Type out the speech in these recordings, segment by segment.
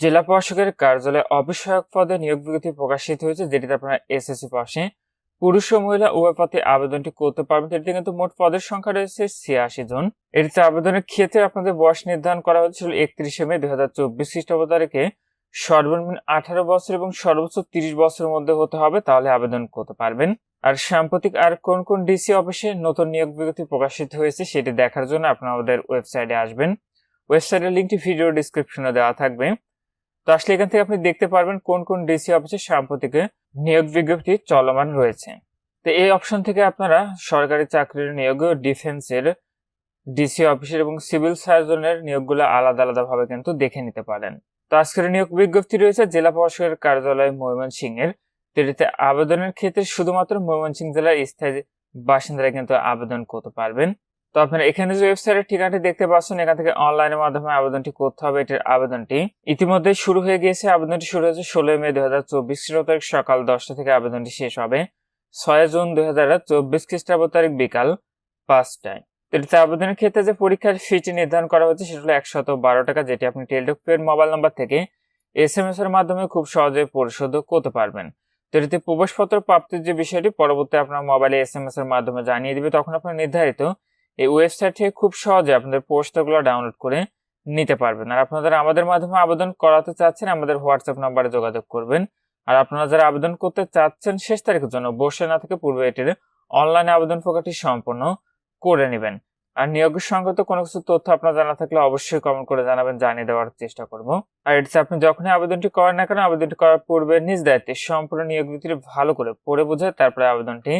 জেলা প্রশাসকের কার্যালয়ে অবিষয়ক পদে নিয়োগ বিজ্ঞপ্তি প্রকাশিত হয়েছে, যেটিতে আপনারা এসএসসি পাশে পুরুষ ও মহিলা উভয় পথে আবেদনটি করতে পারবেন। এটিতে কিন্তু মোট পদের সংখ্যা রয়েছে ছিয়াশি জন। এটিতে আবেদনের ক্ষেত্রে আপনাদের বয়স নির্ধারণ করা হয়েছিল একত্রিশে মে দুই হাজার চব্বিশ খ্রিস্টাব্দ তারিখে। সর্বনিম্ন আঠারো বছর এবং সর্বোচ্চ তিরিশ বছরের মধ্যে হতে হবে, তাহলে আবেদন করতে পারবেন। আর সাম্প্রতিক আর কোন কোন ডিসি অফিসে নতুন নিয়োগ বিজ্ঞপ্তি প্রকাশিত হয়েছে, সেটি দেখার জন্য আপনারা আমাদের ওয়েবসাইটে আসবেন। ওয়েবসাইটের লিঙ্কটি ভিডিও ডিসক্রিপশনে দেওয়া থাকবে। তো আসলে এখান থেকে আপনি দেখতে পারবেন কোন কোন ডিসি অফিসে সাম্প্রতিক নিয়োগ বিজ্ঞপ্তি চলমান রয়েছে। তো এই অপশন থেকে আপনারা সরকারি চাকরির নিয়োগ ডিফেন্সের ডিসি অফিসের এবং সিভিল সার্জনের নিয়োগগুলো আলাদা আলাদাভাবে কিন্তু দেখে নিতে পারেন। তো আজকের নিয়োগ বিজ্ঞপ্তি রয়েছে, জেলা প্রশাসকের কার্যালয় ময়মনসিংহের। এটিতে আবেদনের ক্ষেত্রে শুধুমাত্র ময়মনসিংহ জেলার স্থায়ী বাসিন্দারা কিন্তু আবেদন করতে পারবেন। তো আপনারা এখানে যে ওয়েবসাইটের ঠিকানাটি দেখতে পাচ্ছেন, এখান থেকে অনলাইনের মাধ্যমে আবেদনটি করতে হবে এটির আবেদনটি। ইতিমধ্যে শুরু হয়ে গিয়েছে, আবেদনটি শুরু হয়েছে ষোলোই মে দু হাজার চব্বিশ তারিখ সকাল দশটা থেকে আবেদনটি শেষ হবে। ছয় জুন দুই হাজার চব্বিশ খ্রিস্টাব্দ তারিখ বিকাল পাঁচটায়। এটিতে আবেদনের ক্ষেত্রে যে পরীক্ষার ফিটি নির্ধারণ করা হয়েছে, সেটা হলো একশত বারো টাকা, যেটি আপনি টেলিটক পের মোবাইল নাম্বার থেকে এস এম এস এর মাধ্যমে খুব সহজে পরিশোধ করতে পারবেন। তো এটিতে প্রবেশপত্র প্রাপ্তির যে বিষয়টি, পরবর্তী আপনার মোবাইলে এস এম এস এর মাধ্যমে জানিয়ে দিবে। তখন আপনার নির্ধারিত এই ওয়েবসাইট থেকে খুব সহজে আপনাদের পোস্টগুলো ডাউনলোড করে নিতে পারবেন। আর আপনারা আমাদের মাধ্যমে আবেদন করাতে চাচ্ছেন, আমাদের হোয়াটসঅ্যাপ নাম্বারে যোগাযোগ করবেন। আর আপনারা যারা আবেদন করতে চাচ্ছেন, শেষ তারিখের জন্য বসে না থেকে পূর্বে এটির অনলাইনে আবেদন প্রক্রিয়াটি সম্পন্ন করে নেবেন। আর নিয়োগের সংক্রান্ত কোনো কিছু তথ্য আপনার জানা থাকলে অবশ্যই কমেন্ট করে জানাবেন, জানিয়ে দেওয়ার চেষ্টা করব। আর এটিতে আপনি যখনই আবেদনটি করেন না কেন, আবেদনটি করার পূর্বে নিজ দায়িত্বে সম্পূর্ণ নিয়োগ নীতিটি ভালো করে পড়ে বুঝে তারপরে আবেদনটি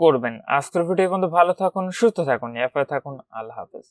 করবেন। আজকের ভিডিও পর্যন্ত ভালো থাকুন সুস্থ থাকুন এফআই থাকুন। আল্লাহ হাফেজ।